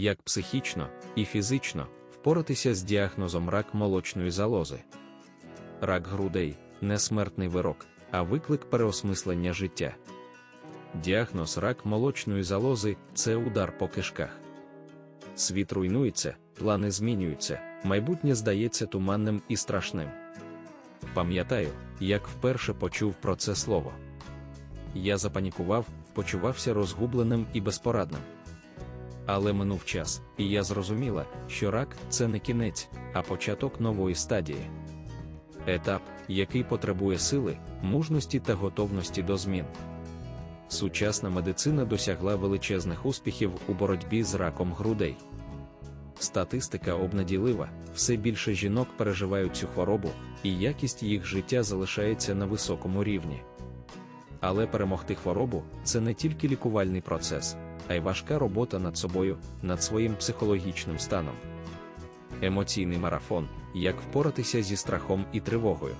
як психічно і фізично впоратися з діагнозом рак молочної залози. Рак грудей не смертний вирок, а виклик переосмислення життя. Діагноз рак молочної залози це удар по кишках. Світ руйнується, плани змінюються, майбутнє здається туманним і страшним. Пам'ятаю, як вперше почув про це слово. Я запанікував, почувався розгубленим і безпорадним. Але минув час, і я зрозуміла, що рак це не кінець, а початок нової стадії. Етап, який потребує сили, мужності та готовності до змін. Сучасна медицина досягла величезних успіхів у боротьбі з раком грудей. Статистика обнаділива, все більше жінок переживають цю хворобу, і якість їх життя залишається на високому рівні. Але перемогти хворобу це не тільки лікувальний процес, а й важка робота над собою, над своїм психологічним станом. Емоційний марафон як впоратися зі страхом і тривогою.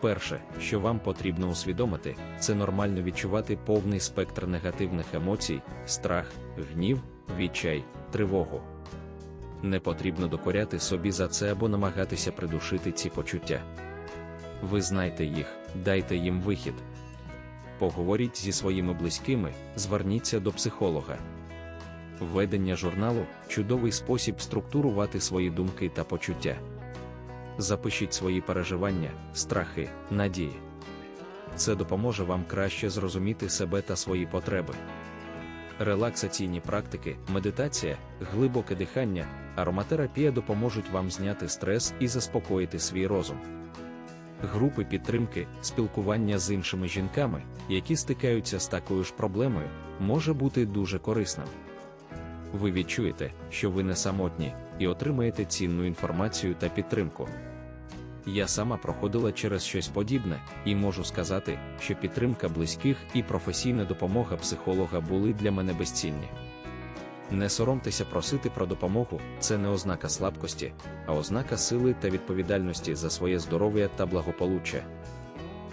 Перше, що вам потрібно усвідомити, це нормально відчувати повний спектр негативних емоцій, страх, гнів, відчай, тривогу. Не потрібно докоряти собі за це або намагатися придушити ці почуття. Ви знайте їх, дайте їм вихід. Поговоріть зі своїми близькими, зверніться до психолога. Ведення журналу чудовий спосіб структурувати свої думки та почуття. Запишіть свої переживання, страхи, надії. Це допоможе вам краще зрозуміти себе та свої потреби. Релаксаційні практики, медитація, глибоке дихання, ароматерапія допоможуть вам зняти стрес і заспокоїти свій розум. Групи підтримки, спілкування з іншими жінками, які стикаються з такою ж проблемою, може бути дуже корисним. Ви відчуєте, що ви не самотні, і отримаєте цінну інформацію та підтримку. Я сама проходила через щось подібне, і можу сказати, що підтримка близьких і професійна допомога психолога були для мене безцінні. Не соромтеся просити про допомогу, це не ознака слабкості, а ознака сили та відповідальності за своє здоров'я та благополуччя.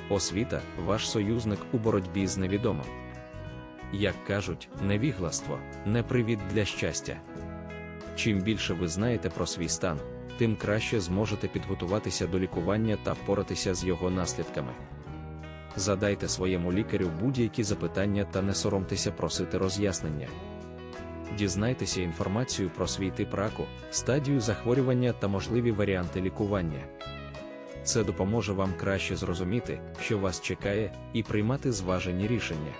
Освіта ваш союзник у боротьбі з невідомим. Як кажуть, невігластво не привід для щастя. Чим більше ви знаєте про свій стан, тим краще зможете підготуватися до лікування та впоратися з його наслідками. Задайте своєму лікарю будь-які запитання та не соромтеся просити роз'яснення. Дізнайтеся інформацію про свій тип раку, стадію захворювання та можливі варіанти лікування. Це допоможе вам краще зрозуміти, що вас чекає, і приймати зважені рішення.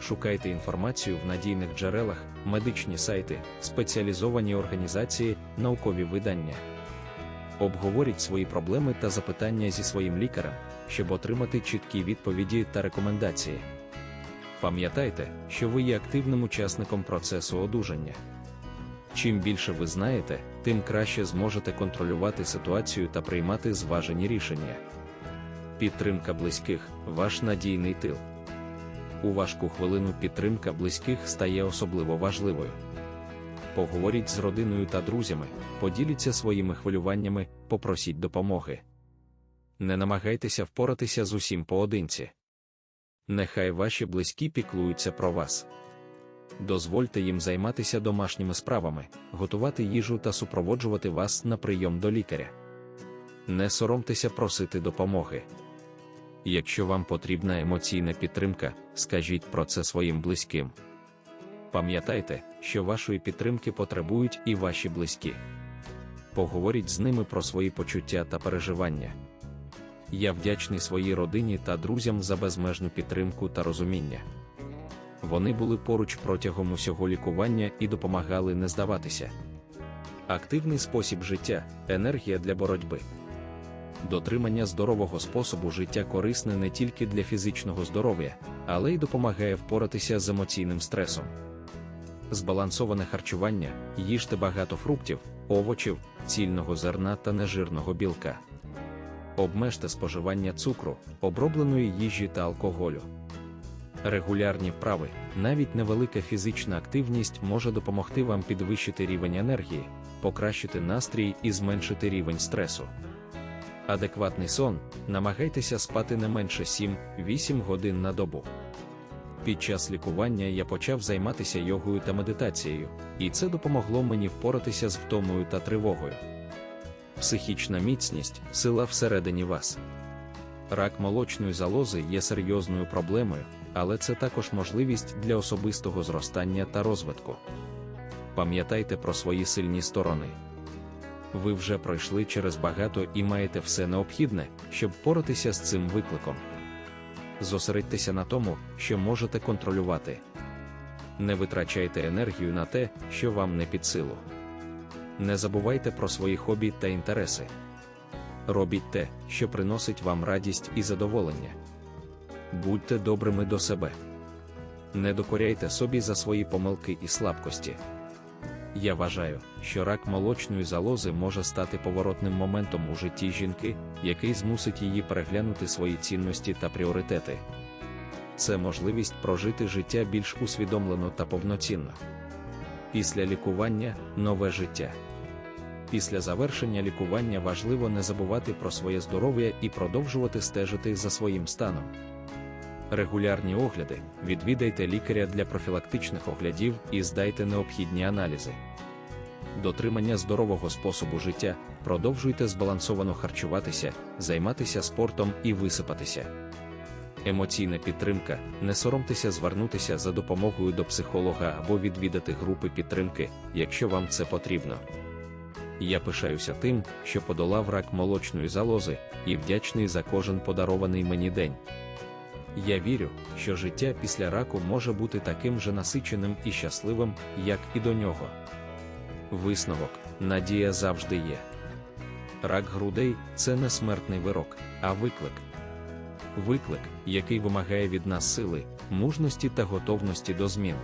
Шукайте інформацію в надійних джерелах, медичні сайти, спеціалізовані організації, наукові видання. Обговоріть свої проблеми та запитання зі своїм лікарем, щоб отримати чіткі відповіді та рекомендації. Пам'ятайте, що ви є активним учасником процесу одужання. Чим більше ви знаєте, тим краще зможете контролювати ситуацію та приймати зважені рішення. Підтримка близьких ваш надійний тил. У важку хвилину підтримка близьких стає особливо важливою. Поговоріть з родиною та друзями, поділіться своїми хвилюваннями, попросіть допомоги. Не намагайтеся впоратися з усім поодинці. Нехай ваші близькі піклуються про вас. Дозвольте їм займатися домашніми справами, готувати їжу та супроводжувати вас на прийом до лікаря. Не соромтеся просити допомоги. Якщо вам потрібна емоційна підтримка, скажіть про це своїм близьким. Пам'ятайте, що вашої підтримки потребують і ваші близькі. Поговоріть з ними про свої почуття та переживання. Я вдячний своїй родині та друзям за безмежну підтримку та розуміння. Вони були поруч протягом усього лікування і допомагали не здаватися. Активний спосіб життя, енергія для боротьби. Дотримання здорового способу життя корисне не тільки для фізичного здоров'я, але й допомагає впоратися з емоційним стресом. Збалансоване харчування, їжте багато фруктів, овочів, цільного зерна та нежирного білка. Обмежте споживання цукру, обробленої їжі та алкоголю. Регулярні вправи, навіть невелика фізична активність може допомогти вам підвищити рівень енергії, покращити настрій і зменшити рівень стресу. Адекватний сон, намагайтеся спати не менше 7-8 годин на добу. Під час лікування я почав займатися йогою та медитацією, і це допомогло мені впоратися з втомою та тривогою. Психічна міцність сила всередині вас. Рак молочної залози є серйозною проблемою, але це також можливість для особистого зростання та розвитку. Пам'ятайте про свої сильні сторони. Ви вже пройшли через багато і маєте все необхідне, щоб поратися з цим викликом. Зосередьтеся на тому, що можете контролювати. Не витрачайте енергію на те, що вам не під силу. Не забувайте про свої хобі та інтереси. Робіть те, що приносить вам радість і задоволення. Будьте добрими до себе. Не докоряйте собі за свої помилки і слабкості. Я вважаю, що рак молочної залози може стати поворотним моментом у житті жінки, який змусить її переглянути свої цінності та пріоритети. Це можливість прожити життя більш усвідомлено та повноцінно. Після лікування нове життя. Після завершення лікування важливо не забувати про своє здоров'я і продовжувати стежити за своїм станом. Регулярні огляди, відвідайте лікаря для профілактичних оглядів і здайте необхідні аналізи. Дотримання здорового способу життя, продовжуйте збалансовано харчуватися, займатися спортом і висипатися. Емоційна підтримка, не соромтеся звернутися за допомогою до психолога або відвідати групи підтримки, якщо вам це потрібно. Я пишаюся тим, що подолав рак молочної залози, і вдячний за кожен подарований мені день. Я вірю, що життя після раку може бути таким же насиченим і щасливим, як і до нього. Висновок, надія завжди є. Рак грудей це не смертний вирок, а виклик. Виклик, який вимагає від нас сили, мужності та готовності до змін.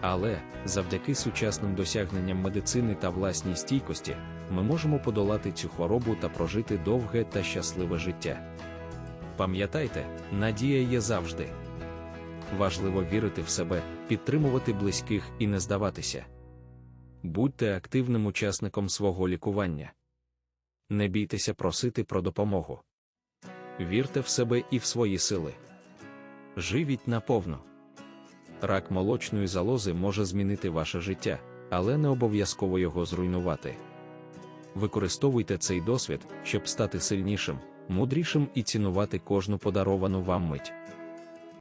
Але завдяки сучасним досягненням медицини та власній стійкості, ми можемо подолати цю хворобу та прожити довге та щасливе життя. Пам'ятайте, надія є завжди. Важливо вірити в себе, підтримувати близьких і не здаватися. Будьте активним учасником свого лікування. Не бійтеся просити про допомогу. Вірте в себе і в свої сили. Живіть наповно. Рак молочної залози може змінити ваше життя, але не обов'язково його зруйнувати. Використовуйте цей досвід, щоб стати сильнішим, мудрішим і цінувати кожну подаровану вам мить.